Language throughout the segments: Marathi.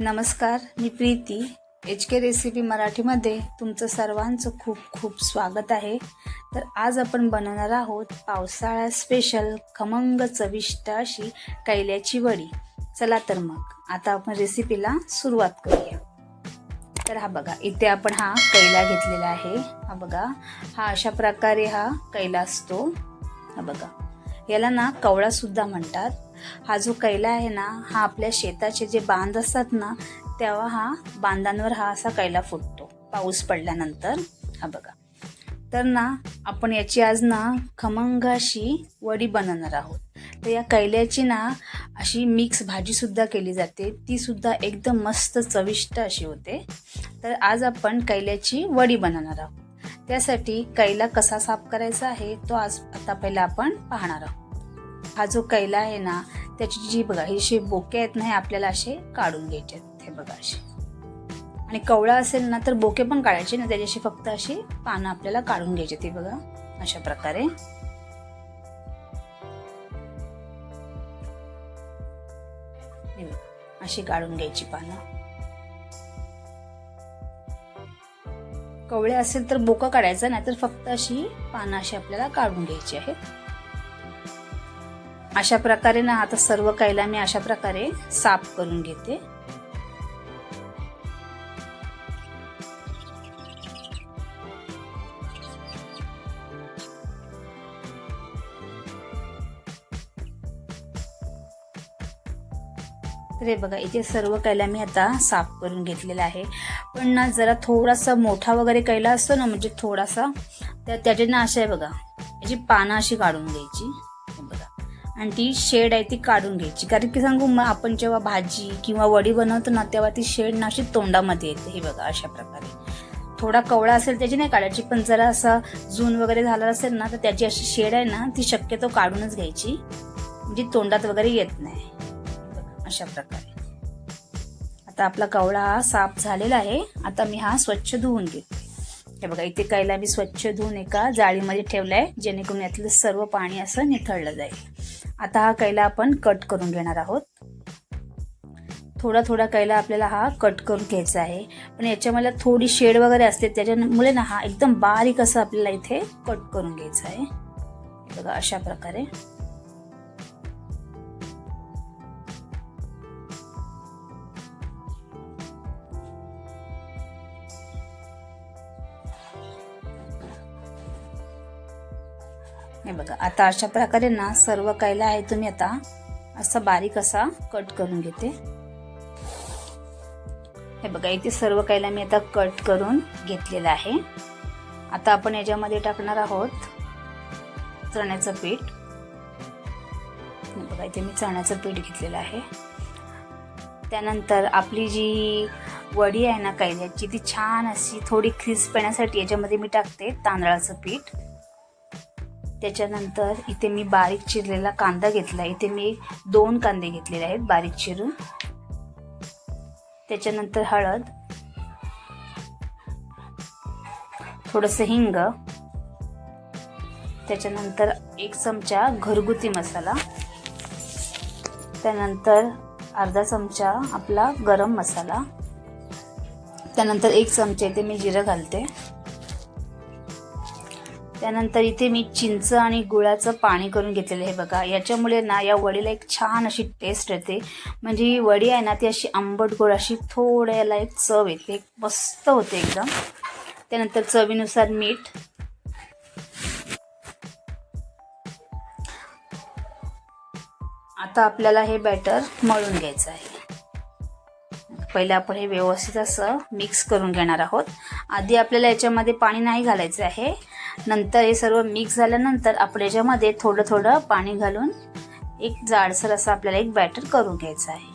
नमस्कार मी प्रीती. एच के रेसिपी मराठीमध्ये तुमचं सर्वांचं खूप खूप स्वागत आहे. तर आज आपण बनवणार आहोत पावसाळा स्पेशल खमंग चविष्ट अशी कैल्याची वडी. चला तर मग आता आपण रेसिपीला सुरुवात करूया. तर हा बघा इथे आपण हा कैला घेतलेला आहे. हा बघा हा अशा प्रकारे हा कैला असतो. हा बघा याला ना कवळा सुद्धा म्हणतात. हा जो कैला आहे ना हा आपल्या शेताचे जे बांध असतात ना तेव्हा हा बांधांवर हा असा कैला फुटतो. पाऊस पडल्यानंतर. हा बघा. तर ना आपण याची आज ना खमंग अशी वडी बनवणार आहोत. तर या कैल्याची ना अशी मिक्स भाजी सुद्धा केली जाते. ती सुद्धा एकदम मस्त चविष्ट अशी होते. तर आज आपण कैल्याची वडी बनवणार आहोत. त्यासाठी कैला कसा साफ करायचा आहे तो आज आता पहिला आपण पाहणार आहोत. हा जो कैला आहे ना त्याची जी बघा हे जे बोके आहेत ना हे आपल्याला असे काढून घ्यायचे आहेत. हे बघा असे. आणि कवळा असेल ना तर बोके पण काढायचे ना त्याच्याशी फक्त अशी पानं आपल्याला काढून घ्यायची ती बघा अशा प्रकारे. अशी काढून घ्यायची पानं. कवळे असेल तर बोका काढायचा नाही तर फक्त अशी पानं अशी आपल्याला काढून घ्यायची आहेत. अशा प्रकारे ना आता सर्व कैला मी अशा प्रकारे साफ करून घेते. तर हे बघा इथे सर्व कैला मी आता साफ करून घेतलेला आहे. पण ना जरा थोडासा मोठा वगैरे कैला असतो ना म्हणजे थोडासा तर त्याचे ना अशा आहे बघा याची पानं अशी काढून घ्यायची. आणि ती शेड आहे ती काढून घ्यायची. कारण की सांगू मग आपण जेव्हा भाजी किंवा वडी बनवतो ना तेव्हा ती शेड ना अशी तोंडामध्ये येते. हे बघा अशा प्रकारे. थोडा कवळा असेल त्याची नाही काढायची पण जरा असा जून वगैरे झाला असेल ना तर त्याची अशी शेड आहे ना ती शक्यतो काढूनच घ्यायची. म्हणजे तोंडात वगैरे येत नाही. अशा प्रकारे. आता आपला कवळा हा साफ झालेला आहे. आता मी हा स्वच्छ धुवून घेते. हे बघा इथे कैला मी स्वच्छ धुवून एका जाळीमध्ये ठेवलाय जेणेकरून यातलं सर्व पाणी असं निथळलं जाईल. आता हा कैला आपण कट करून घेणार आहोत. थोडा थोडा कैला आपल्याला हा कट करून घ्यायचा आहे. पण याच्यामध्ये थोडी शेड वगैरे असते त्याच्यामुळे ना हा एकदम बारीक असं आपल्याला इथे कट करून घ्यायचा आहे. बघा अशा प्रकारे. हे बघा आता अशा प्रकारे ना सर्व कायला आहे तुम्ही आता असा बारीक असा कट करून घेते. हे बघा इथे सर्व कायला मी आता कट करून घेतलेलं आहे. आता आपण याच्यामध्ये टाकणार आहोत चण्याचं पीठ. बघा इथे मी चण्याचं पीठ घेतलेलं आहे. त्यानंतर आपली जी वडी आहे ना कैल्याची ती छान अशी थोडी क्रिस्प येण्यासाठी याच्यामध्ये मी टाकते तांदळाचं पीठ. त्याच्यानंतर इथे मी बारीक चिरलेला कांदा घेतला. इथे मी दोन कांदे घेतलेले आहेत बारीक चिरून. त्याच्यानंतर हळद. थोडंसं हिंग. त्याच्यानंतर एक चमचा घरगुती मसाला. त्यानंतर अर्धा चमचा आपला गरम मसाला. त्यानंतर एक चमचा इथे मी जिरं घालते. त्यानंतर इथे मी चिंच आणि गुळाचं पाणी करून घेतलेलं आहे बघा. याच्यामुळे ना या वडीला एक छान अशी टेस्ट येते. म्हणजे ही वडी आहे ना ती अशी आंबट गोड अशी थोड्याला एक चव येते. मस्त होते एकदम. त्यानंतर चवीनुसार मीठ. आता आपल्याला हे बॅटर मळून घ्यायचं आहे. पहिले आपण हे व्यवस्थित असं मिक्स करून घेणार आहोत. आधी आपल्याला याच्यामध्ये पाणी नाही घालायचं आहे. नंतर हे सर्व मिक्स झाल्यानंतर आपण याच्यामध्ये थोडं थोडं पाणी घालून एक जाडसर असं आपल्याला एक बॅटर करून घ्यायचं आहे.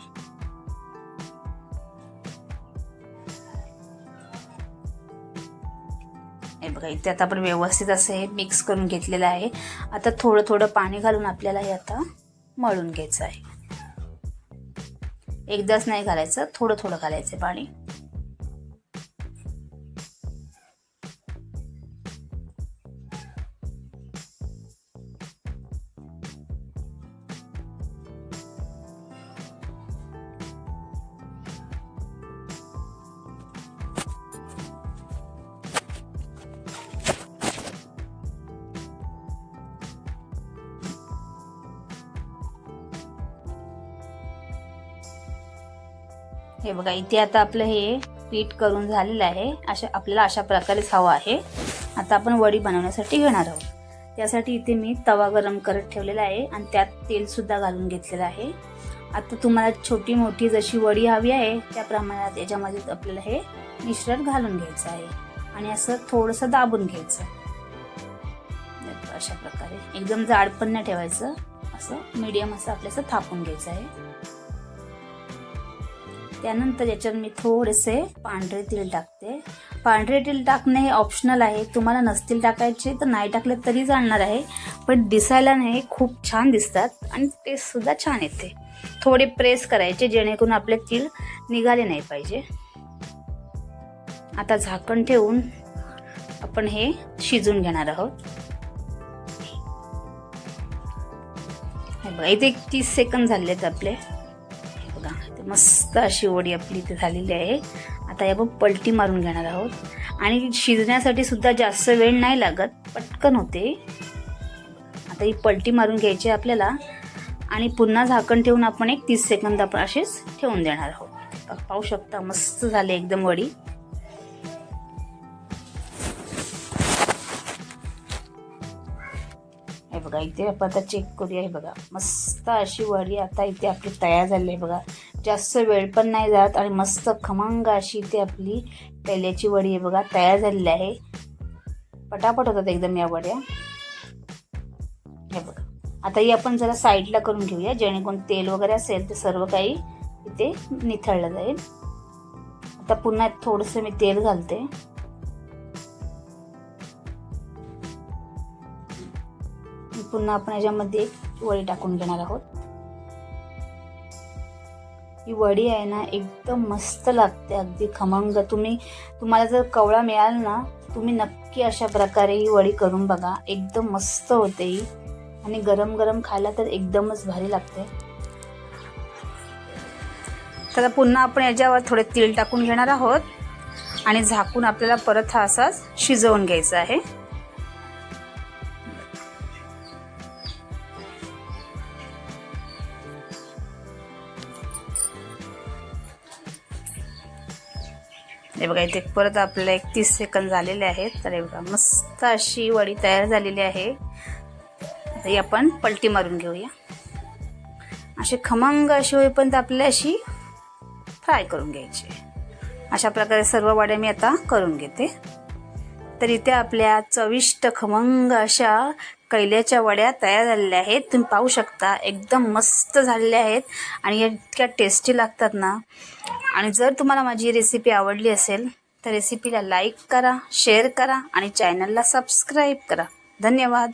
हे बघा इथे आता आपण व्यवस्थित असं हे मिक्स करून घेतलेलं आहे. आता थोडं थोडं पाणी घालून आपल्याला हे आता मळून घ्यायचं आहे. एकदाच नाही घालायचं थोडं थोडं घालायचं पाणी. हे बघा इथे आता आपलं हे पीठ करून झालेलं आहे. अशा आपल्याला अशा प्रकारेच हवं आहे. आता आपण वडी बनवण्यासाठी घेणार आहोत. त्यासाठी इथे मी तवा गरम करत ठेवलेला आहे आणि त्यात तेलसुद्धा घालून घेतलेलं आहे. आता तुम्हाला छोटी मोठी जशी वडी हवी आहे त्या प्रमाणात याच्यामध्ये आपल्याला हे मिश्रण घालून घ्यायचं आहे. आणि असं थोडंसं दाबून घ्यायचं. अशा प्रकारे. एकदम जाड पण नाही ठेवायचं. असं मीडियम असं आपल्याचं थापून घ्यायचं आहे. त्यानंतर याच्यात मी थोडेसे पांढरे तीळ टाकते. पांढरे तिल टाकणे हे ऑप्शनल आहे. तुम्हाला नसतील टाकायचे तर नाही टाकले तरी चालणार आहे. पण दिसायला नाही खूप छान दिसतात आणि टेस्टसुद्धा छान येते. थोडे प्रेस करायचे जेणेकरून आपले तीळ निघाले नाही पाहिजे. आता झाकण ठेवून आपण हे शिजून घेणार आहोत. बघा इथे एक तीस सेकंद झालेत आपले. मस्त अशी वडी आपली इथे झालेली आहे. आता या आपण पलटी मारून घेणार आहोत. आणि शिजण्यासाठी सुद्धा जास्त वेळ नाही लागत पटकन होते. आता ही पलटी मारून घ्यायची आहे आपल्याला. आणि पुन्हा झाकण ठेवून आपण एक तीस सेकंद आपण असेच ठेवून देणार आहोत. पाहू शकता मस्त झाले एकदम वडी. हे बघा इथे आपण आता चेक करूया हे बघा. मस्त अशी वडी आता इथे आपली तयार झाली आहे बघा. जास्त वेळ पण नाही जात आणि मस्त खमंग अशी ती आपली पहिल्याची वडी आहे बघा तयार झालेली आहे. पटापट होतात एकदम या वड्या. हे बघा. आता ही आपण जरा साईडला करून घेऊया जेणेकरून तेल वगैरे असेल ते सर्व काही इथे निथळलं जाईल. आता पुन्हा थोडंसं मी तेल घालते. पुन्हा आपण याच्यामध्ये वडी टाकून घेणार आहोत. ही वडी आहे ना एकदम मस्त लागते अगदी खमंग. तुम्ही तुम्हाला जर कवळा मिळाल ना तुम्ही नक्की अशा प्रकारे ही वडी करून बघा. एकदम मस्त होते ही. आणि गरम गरम खायला तर एकदमच भारी लागते. तर पुन्हा आपण याच्यावर थोडे तीळ टाकून घेणार आहोत. आणि झाकून आपल्याला परत हा असाच शिजवून घ्यायचा आहे. हे बघा इथे परत आपल्याला एक तीस सेकंद झालेले आहेत. तर हे बघा मस्त अशी वडी तयार झालेली आहे. ही आपण पलटी मारून घेऊया. अशी खमंग अशी होईपर्यंत आपल्याला अशी फ्राय करून घ्यायची. अशा प्रकारे सर्व वड्या मी आता करून घेते. तर इथे आपल्या चविष्ट खमंग अशा कैल्याच्या वड्या तयार झालेल्या आहेत. तुम्ही पाहू शकता एकदम मस्त झालेल्या आहेत आणि या इतक्या टेस्टी लागतात ना. आणि जर तुम्हाला माझी रेसिपी आवडली असेल तर रेसिपीला लाईक करा शेअर करा आणि चॅनलला सबस्क्राईब करा. धन्यवाद.